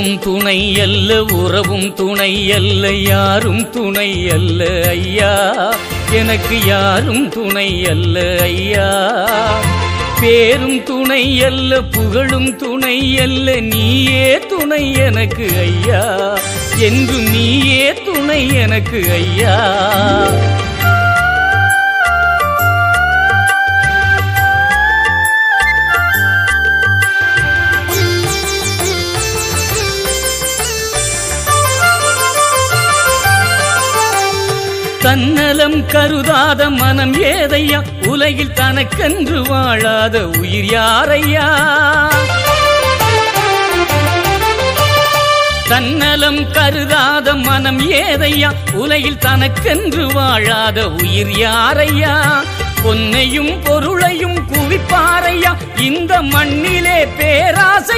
உறவும் துணை அல்ல உறவும் துணை அல்ல யாரும் துணை அல்ல ஐயா. எனக்கு யாரும் துணை அல்ல ஐயா. பேரும் துணை அல்ல புகழும் துணை அல்ல நீயே துணை எனக்கு ஐயா. என்றும் நீயே துணை எனக்கு ஐயா. தன்னலம் கருதாத மனம் ஏதையா? உலகில் தனக்கென்று வாழாத உயிர் யாரையா? தன்னலம் கருதாத மனம் ஏதையா? உலகில் தனக்கென்று வாழாத உயிர் யாரையா? பொன்னையும் பொருளையும் குவிப்பாரையா? இந்த மண்ணிலே பேராச